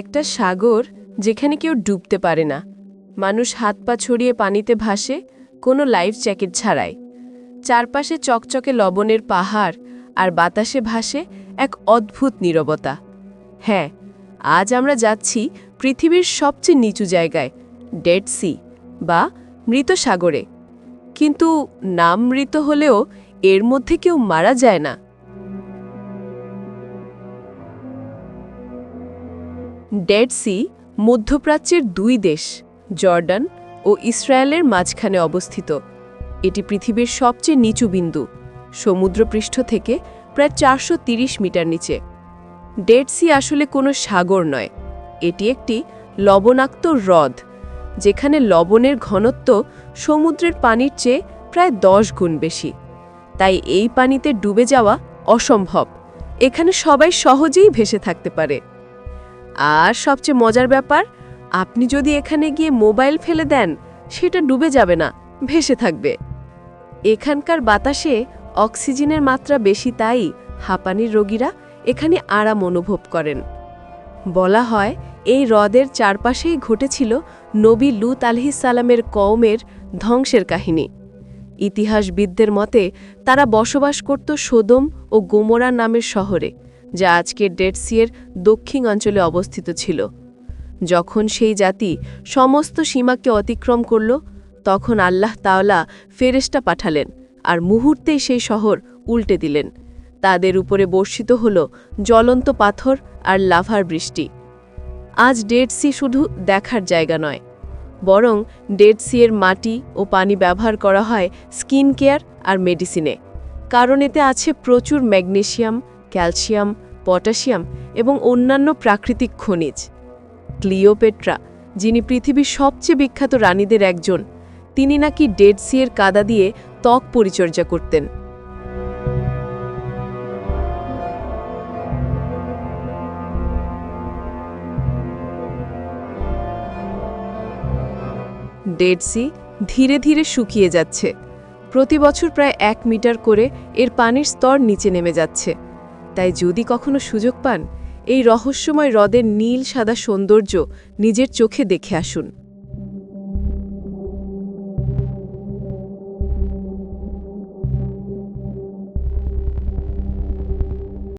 একটা সাগর যেখানে কেউ ডুবতে পারে না। মানুষ হাত পা ছড়িয়ে পানিতে ভাসে, কোনো লাইফ জ্যাকেট ছাড়াই। চারপাশে চকচকে লবণের পাহাড় আর বাতাসে ভাসে এক অদ্ভুত নীরবতা। হ্যাঁ আজ আমরা যাচ্ছি পৃথিবীর সবচেয়ে নিচু জায়গায় ডেড সি বা মৃত সাগরে। কিন্তু নাম মৃত হলেও এর মধ্যে কেউ মারা যায় না। ডেড সি মধ্যপ্রাচ্যের দুই দেশ, জর্ডান ও ইসরায়েলের মাঝখানে অবস্থিত। এটি পৃথিবীর সবচেয়ে নিচু বিন্দু, সমুদ্রপৃষ্ঠ থেকে প্রায় চারশো মিটার নিচে। ডেড সি আসলে কোনো সাগর নয়, এটি একটি লবণাক্ত হ্রদ, যেখানে লবণের ঘনত্ব সমুদ্রের পানির চেয়ে প্রায় দশ গুণ বেশি। তাই এই পানিতে ডুবে যাওয়া অসম্ভব। এখানে সবাই সহজেই ভেসে থাকতে পারে। আর সবচেয়ে মজার ব্যাপার, আপনি যদি এখানে গিয়ে মোবাইল ফেলে দেন, সেটা ডুবে যাবে না, ভেসে থাকবে। এখানকার বাতাসে অক্সিজেনের মাত্রা বেশি তাই হাঁপানির রোগীরা এখানে আরাম অনুভব করেন। বলা হয়, এই হ্রদের চারপাশেই ঘটেছিল নবী লুত আলহিসালামের কওমের ধ্বংসের কাহিনী। ইতিহাসবিদদের মতে তারা বসবাস করত সোদম ও গোমরা নামের শহরে। যা আজকের ডেডসিয়ের দক্ষিণ অঞ্চলে অবস্থিত ছিল। যখন সেই জাতি সমস্ত সীমাকে অতিক্রম করল, তখন আল্লাহ তাওলা ফেরেস্টা পাঠালেন আর মুহূর্তেই সেই শহর উল্টে দিলেন। তাদের উপরে বর্ষিত হল জ্বলন্ত পাথর আর লাভার বৃষ্টি। আজ ডেড সি শুধু দেখার জায়গা নয়, বরং ডেড মাটি ও পানি ব্যবহার করা হয় স্কিন কেয়ার আর মেডিসিনে। কারণ এতে আছে প্রচুর ম্যাগনেসিয়াম ক্যালসিয়াম, পটাশিয়াম এবং অন্যান্য প্রাকৃতিক খনিজ। ক্লিওপেট্রা, যিনি পৃথিবীর সবচেয়ে বিখ্যাত রানীদের একজন, তিনি নাকি ডেড সিয়ের কাদা দিয়ে ত্বক পরিচর্যা করতেন। ডেড সি ধীরে ধীরে শুকিয়ে যাচ্ছে। প্রতি বছর প্রায় এক মিটার করে এর পানির স্তর নিচে নেমে যাচ্ছে। তাই যদি কখনো সুযোগ পান, এই রহস্যময় হ্রদের নীল সাদা সৌন্দর্য নিজের চোখে দেখে আসুন।